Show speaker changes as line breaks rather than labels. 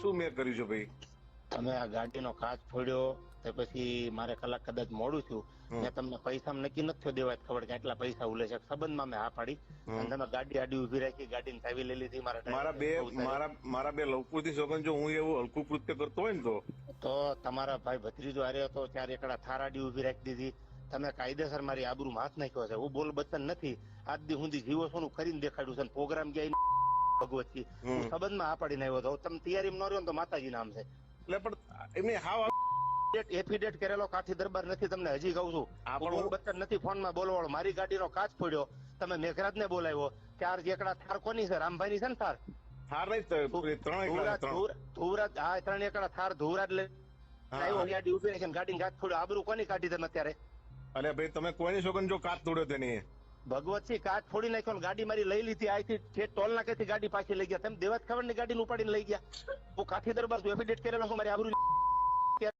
શું મેં કર્યું છે ભાઈ?
તમે આ ગાડીનો કાચ ફોડ્યો તે પછી મારે કલાક કદાચ મોડું થયું. મેં તમને પૈસા નક્કી નથી દેવાય ખબર કે આટલા પૈસા ઉલે છે. સંબંધમાં મેં હા પાડી. અને તમે ગાડી આડી ઊભી રાખી ગાડીની ચાવી લઈ લીધી મારા
મારા બે મારા મારા બે લવકૃતિ સોગન જો હું એવું હલકું કૃત્ય કરતો હોય ને તો?
તો તમારા ભાઈ ભત્રીજો આર્યો હતો ત્યારે એકડા થાર આડી ઊભી રાખી દીધી. તમે કાયદેસર મારી આબરૂમાં હાથ નાખ્યો છે. હું બોલ બચન નથી. આજ દી સુધી જીવો સોનું કરીને દેખાડ્યું છે પ્રોગ્રામ ક્યાંય ભગવતજી. હું સંબંધમાં આ પાડીને આવ્યો હતો. તમે તૈયારીમાં ન રહ્યો તો માતાજી નામ છે.
એટલે પણ એમને હાવ
એફિડેટ કરેલો કાઠી દરબાર નથી તમને હજી કહું છું.
આપણો
બચ્ચન નથી ફોનમાં બોલવાળો. મારી ગાડીનો કાચ ફોડ્યો. તમે મેઘરાજ ને બોલાવ્યો ચાર એકડા થાર કોની છે? રામભાઈ ની છે ને થાર?
થાર
ધુવરાજ હા ત્રણ એકડા થાર ધુવરાજ લે ગાડી ઊભી રાખીને ગાડી કાચ ફોડ્યો. આબરૂ કોની કાઢી તમે અત્યારે?
અરે ભાઈ તમે કોઈની સોગન જો કાચ તોડ્યો તેની?
ભગવતસિંહ કાચ ફોડી નાખ્યો ગાડી મારી લઈ લીધી આથી જે ટોલ નાકેથી ગાડી પાછી લઈ ગયા. તેમ દેવાજ ખબરની ગાડી ઉપાડીને લઈ ગયા. હું કાઠી દરબાર એફિડેટ કરેલો છું મારી આબરૂ